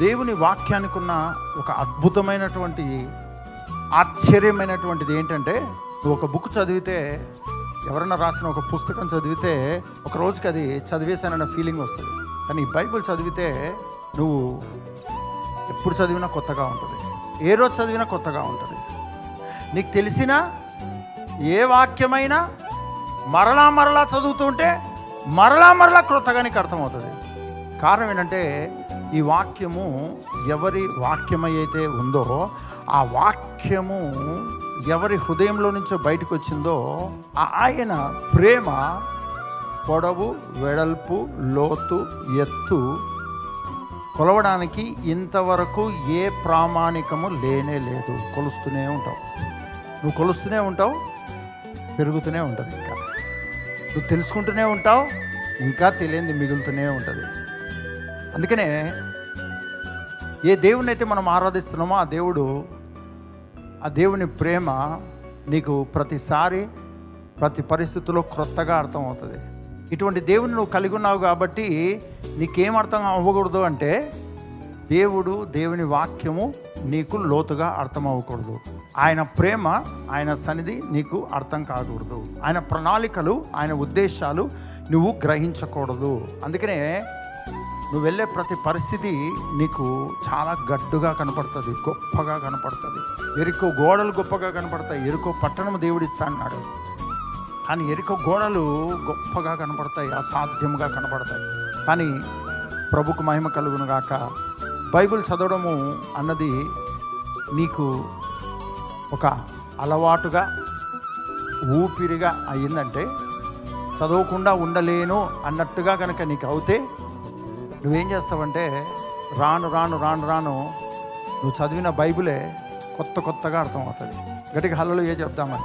దేవుని వాక్యానికి ఉన్న ఒక అద్భుతమైనటువంటి ఆశ్చర్యమైనటువంటిది ఏంటంటే నువ్వు ఒక బుక్ చదివితే ఎవరైనా రాసిన ఒక పుస్తకం చదివితే ఒక రోజుకి అది చదివేశానన్న ఫీలింగ్ వస్తుంది. కానీ బైబిల్ చదివితే నువ్వు ఎప్పుడు చదివినా కొత్తగా ఉంటుంది. ఏ రోజు చదివినా కొత్తగా ఉంటుంది. నీకు తెలిసిన ఏ వాక్యమైనా మరలా మరలా చదువుతుంటే మరలా మరలా క్రొత్తగా నీకు అర్థమవుతుంది. కారణం ఏంటంటే ఈ వాక్యము ఎవరి వాక్యమైతే ఉందో ఆ వాక్యము ఎవరి హృదయంలో నుంచో బయటకు వచ్చిందో ఆ ఆయన ప్రేమ పొడవు వెడల్పు లోతు ఎత్తు కొలవడానికి ఇంతవరకు ఏ ప్రామాణికము లేనే లేదు. కొలుస్తూనే ఉంటావు. నువ్వు కొలుస్తూనే ఉంటావు పెరుగుతూనే ఉంటుంది ఇంకా. నువ్వు తెలుసుకుంటూనే ఉంటావు ఇంకా తెలియంది మిగులుతూనే ఉంటుంది. అందుకనే ఏ దేవుని అయితే మనం ఆరాధిస్తున్నామో ఆ దేవుడు ఆ దేవుని ప్రేమ నీకు ప్రతిసారి ప్రతి పరిస్థితుల్లో క్రొత్తగా అర్థమవుతుంది. ఇటువంటి దేవుని నువ్వు కలిగి ఉన్నావు కాబట్టి నీకేం అర్థం అవ్వకూడదు అంటే దేవుడు దేవుని వాక్యము నీకు లోతుగా అర్థం అవ్వకూడదు. ఆయన ప్రేమ ఆయన సన్నిధి నీకు అర్థం కాకూడదు. ఆయన ప్రణాళికలు ఆయన ఉద్దేశాలు నువ్వు గ్రహించకూడదు. అందుకనే నువ్వు వెళ్ళే ప్రతి పరిస్థితి నీకు చాలా గడ్డుగా కనపడుతుంది గొప్పగా కనపడుతుంది. ఎరుకో గోడలు గొప్పగా కనపడతాయి ఎరుకో పట్టణం దేవుడిస్తా అన్నాడు. కానీ ఎరుకో గోడలు గొప్పగా కనపడతాయి అసాధ్యముగా కనపడతాయి. కానీ ప్రభుకు మహిమ కలుగును గాక. బైబిల్ చదవడము అన్నది నీకు ఒక అలవాటుగా ఊపిరిగా అయిందంటే చదవకుండా ఉండలేను అన్నట్టుగా కనుక నీకు అవుతే నువ్వేం చేస్తావంటే రాను రాను రాను రాను నువ్వు చదివిన బైబిలే కొత్త కొత్తగా అర్థమవుతుంది. గట్టిగా హల్లలో ఏ చెప్తామని